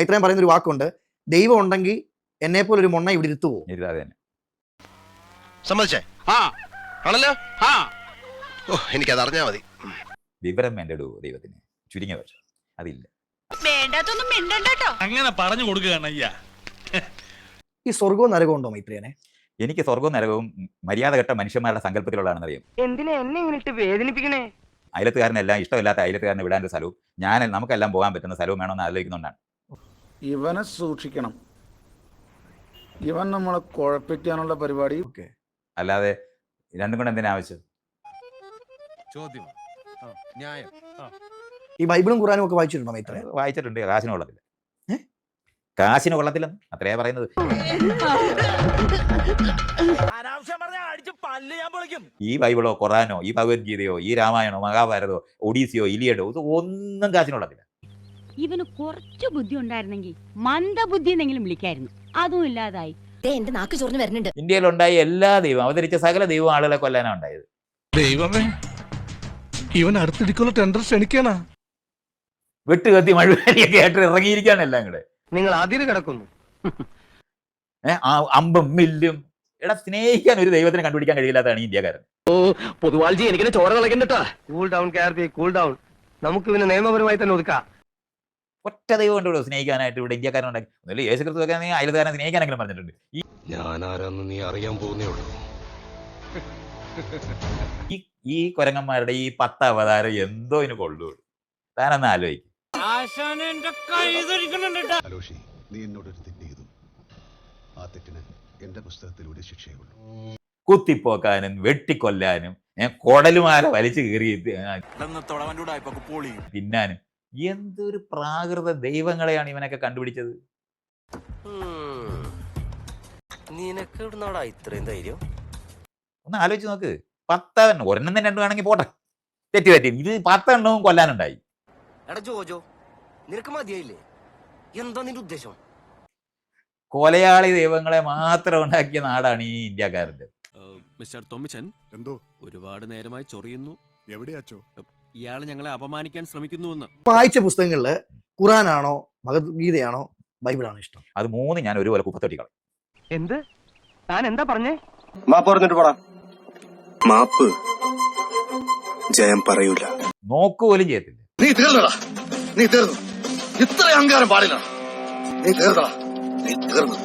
മൈത്രേയൻ പറയുന്ന ഒരു വാക്കുണ്ട്. ദൈവം ഉണ്ടെങ്കിൽ എന്നെ പോലെ ഒരു മൊണ്ണ ഇവിടെ ഇരുത്തുവോ? പോകും സമ്മതിച്ചേ? ആ. ആണല്ലോ? ആ. ഓ എനിക്കത് അറിഞ്ഞാ മതി. വിവരം വേണ്ടടൂ ദൈവത്തിന്? ചുരുങ്ങിയ പക്ഷം അതില്ല. വേണ്ടാത്തൊന്നും മിണ്ടണ്ടോ അങ്ങനെ പറഞ്ഞു കൊടുക്കുകയാണ് ഈ സ്വർഗവും നരകവും ഉണ്ടോ മൈത്രിയനെ? എനിക്ക് സ്വർഗവും നരകവും മര്യാദഘട്ട മനുഷ്യന്മാരുടെ സങ്കല്പത്തിലുള്ളതാണെന്ന് അറിയാം എന്തിനാ എന്നെ ഇങ്ങനെ ഇട്ട് വേദനിപ്പിക്കണേ? അയലത്തുകാരനെല്ലാം ഇഷ്ടമില്ലാത്ത അയലത്തുകാരനെ വിടാൻ ഒരു സ്ഥലവും ഞാൻ നമുക്കെല്ലാം പോകാൻ പറ്റുന്ന സ്ഥലവും വേണമെന്ന് ആലോചിക്കുന്നുണ്ടാണ്. ഇവനെ സൂക്ഷിക്കണം. ഇവൻ നമ്മളെ കുഴപ്പിക്കാനുള്ള പരിപാടി. ഓക്കെ. അല്ലാതെ രണ്ടും കൂടെ എന്തിനാ ആവശ്യം? ചോദ്യം. ന്യായം. ഈ ബൈബിളും ഖുറാനും ഒക്കെ വായിച്ചിട്ടുണ്ടോ ഇത്ര വായിച്ചിട്ടുണ്ട്. കാശിന് കൊള്ളത്തില്ല കാശിന് കൊള്ളത്തില്ലെന്ന് അത്രയാ പറയുന്നത്. ഈ ബൈബിളോ ഖുറാനോ ഈ ഭഗവത്ഗീതയോ ഈ രാമായണോ മഹാഭാരതോ ഒഡീസിയോ ഇലിയഡോ ഇത് ഒന്നും കാശിന് കൊള്ളത്തില്ല ഇവന് കുറച്ച് ബുദ്ധി ഉണ്ടായിരുന്നെങ്കിൽ മന്ദബുദ്ധി എന്നെങ്കിലും വിളിക്കായിരുന്നു. അതും ഇല്ലാതായി. എന്റെ നാക്ക് ചൊറിഞ്ഞു വരുന്നുണ്ട്. ഇന്ത്യയിൽ ഇന്ത്യയിലുണ്ടായ എല്ലാ ദൈവം അവതരിച്ച സകല ദൈവം ആളുകളെ കൊല്ലാനാണ് ഉണ്ടായത്. ദൈവമേ ഇവൻ അടുത്തിടിക്കുള്ള ടെൻഡർ ക്ഷണിക്കാനാ വെട്ടുകത്തി മഴവേലിയൊക്കെ ആയിട്ട് ഇറങ്ങിയിരിക്കാണ് എല്ലാം കൂടെ. നിങ്ങൾ അതിര് കിടക്കുന്നു. അമ്പും മില്ലും. എടാ സ്നേഹിക്കാൻ ഒരു ദൈവത്തിനെ കണ്ടുപിടിക്കാൻ കഴിയില്ലാത്തതാണ് ഇന്ത്യക്കാരൻ. ഓ പൊതുവാൾജി എനിക്ക് ചോര കളക്കണ്ടട്ടാ കൂൾ ഡൗൺ കൂൾ ഡൗൺ നമുക്ക് ഇവനെ നിയമപരമായി തന്നെ ഒതുക്കാം. ഒറ്റ ദൈവം ഉണ്ടോ സ്നേഹിക്കാനായിട്ട് ഇവിടെ ഇന്ത്യക്കാരനുണ്ടാക്കി. ഒന്നുമില്ല യേശു ക്രിസ്തു നീ അയൽക്കാരനെ സ്നേഹിക്കാനെങ്കിലും പറഞ്ഞിട്ടുണ്ട്. ഈ ഞാൻ ആരാന്ന് നീ അറിയാൻ പോകുന്നേ ഉള്ളൂ. ഈ ഈ കൊരങ്ങന്മാരുടെ ഈ പത്ത് അവതാരം എന്തോ ഇതിന് കൊള്ളൂ താനൊന്ന് ആലോചിക്കും. നീ എന്നോടൊരു തെറ്റ് ചെയ്തു. ആ തെറ്റിന് എന്റെ പുസ്തകത്തിലൂടെ ശിക്ഷയുള്ളൂ കുത്തിപ്പോക്കാനും വെട്ടിക്കൊല്ലാനും കൊടലുമാല വലിച്ചു കീറി തിന്നാനും. എന്തൊരു പ്രാകൃത ദൈവങ്ങളെയാണ് ഇവനൊക്കെ കണ്ടുപിടിച്ചത്? നിനക്ക് ഇത്രയും ധൈര്യം? ഒന്ന് ആലോചിച്ച് നോക്ക്. പത്തെണ്ണം ഒരെണ്ണം രണ്ടു ആണെങ്കിൽ പോട്ടെ. തെറ്റി തെറ്റി. ഇത് പത്തെണ്ണവും കൊല്ലാനുണ്ടായി. എടാ ജോജോ നിനക്ക് മതിയായില്ലേ? എന്താ നിന്റെ ഉദ്ദേശം? കൊലയാളി ദൈവങ്ങളെ മാത്രം ഉണ്ടാക്കിയ നാടാണ് ഈ ഇന്ത്യക്കാരന്റെ മിസ്റ്റർ തൊമ്മിച്ചൻ എന്തോ? ഒരുപാട് നേരമായി ചൊറിയുന്നു. എവിടെയാച്ചോ ഇയാൾ ഞങ്ങളെ അപമാനിക്കാൻ ശ്രമിക്കുന്നുവെന്ന്. വായിച്ച പുസ്തകങ്ങളിൽ ഖുറാനാണോ ഭഗവത്ഗീതയാണോ ബൈബിളാണോ ഇഷ്ടം? അത് മൂന്ന് ഞാൻ ഒരുപോലെ പോലെ കുപ്പത്തൊട്ടിക്കളയും എന്ത്? താൻ എന്താ പറഞ്ഞേ? മാപ്പ് പറഞ്ഞിട്ട് പോടാ. മാപ്പ്? ജയം പറയൂല. നോക്ക് പോലും ചെയ്യത്തില്ല. നീ തീർന്നടാ. നീ തീർന്നു. ഇത്ര അഹങ്കാരം പാടില്ല. നീ തീർന്നടാ. നീ തീർന്നു.